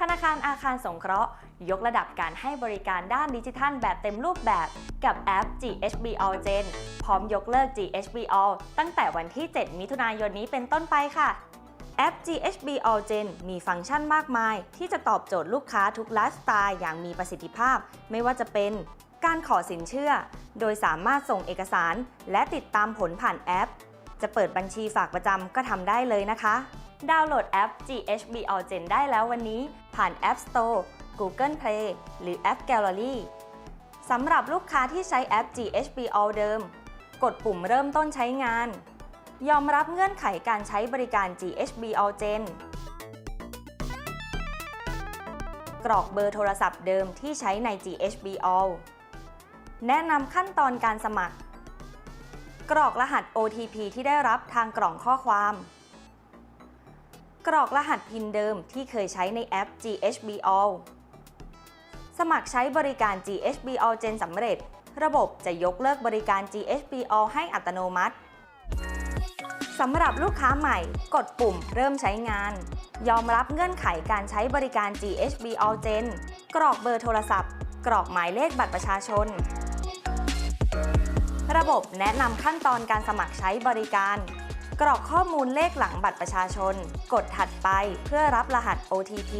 ธนาคารอาคารสงเคราะห์ ยกระดับการให้บริการด้านดิจิทัลแบบเต็มรูปแบบ กับแอป GHB All Gen พร้อมยกเลิก GHB All ตั้งแต่วันที่ 7 มิถุนายนนี้เป็นต้นไปค่ะแอป GHB All Gen มีฟังก์ชันมากมาย ที่จะตอบโจทย์ลูกค้าทุกไลฟ์สไตล์อย่างมีประสิทธิภาพ ไม่ว่าจะเป็นการขอสินเชื่อ โดยสามารถส่งเอกสาร และติดตามผลผ่านแอป จะเปิดบัญชีฝากประจำก็ทำได้เลยนะคะ ดาวน์โหลดแอป GHB All Gen ได้แล้ววันนี้ ผ่าน App Store Google Play หรือ App Gallery สำหรับลูกค้าที่ใช้แอป GHB All เดิม กดปุ่มเริ่มต้นใช้งาน ยอมรับเงื่อนไขการใช้บริการ GHB All Gen กรอกเบอร์โทรศัพท์เดิมที่ใช้ใน GHB All แนะนำขั้นตอนการสมัคร กรอกรหัส OTP ที่ได้รับทางกล่องข้อความ กรอกรหัสพินเดิมที่เคยใช้ในแอป GHB All สมัครใช้บริการ GHB All Gen สำเร็จ ระบบจะยกเลิกบริการ GHB All ให้อัตโนมัติ สำหรับลูกค้าใหม่ กดปุ่มเริ่มใช้งาน ยอมรับเงื่อนไขการใช้บริการ GHB All Gen กรอกเบอร์โทรศัพท์ กรอกหมายเลขบัตรประชาชน ระบบแนะนำขั้นตอนการสมัครใช้บริการ กรอกข้อมูลเลขหลังบัตรประชาชน กดถัดไปเพื่อรับรหัส OTP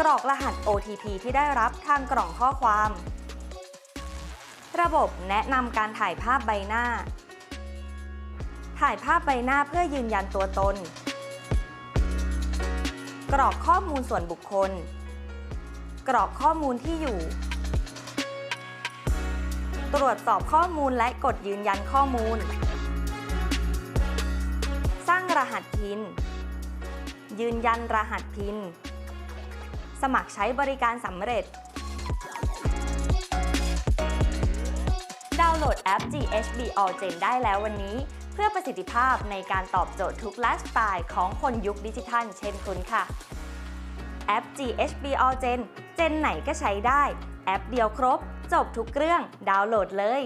กรอกรหัส OTP ที่ได้รับทางกล่องข้อความ ระบบแนะนำการถ่ายภาพใบหน้า ถ่ายภาพใบหน้าเพื่อยืนยันตัวตน กรอกข้อมูลส่วนบุคคล กรอกข้อมูลที่อยู่ ตรวจสอบข้อมูลและกดยืนยันข้อมูล สร้างรหัสพิน ยืนยันรหัสพิน สมัครใช้บริการสำเร็จ ดาวน์โหลดแอป GHB All Gen ได้แล้ววันนี้ เพื่อประสิทธิภาพในการตอบโจทย์ทุกไลฟ์สไตล์ของคนยุคดิจิทัลเช่นคุณค่ะ แอป GHB All Gen เจนไหนก็ใช้ได้ แอปเดียวครบ จบทุกเรื่อง ดาวน์โหลดเลย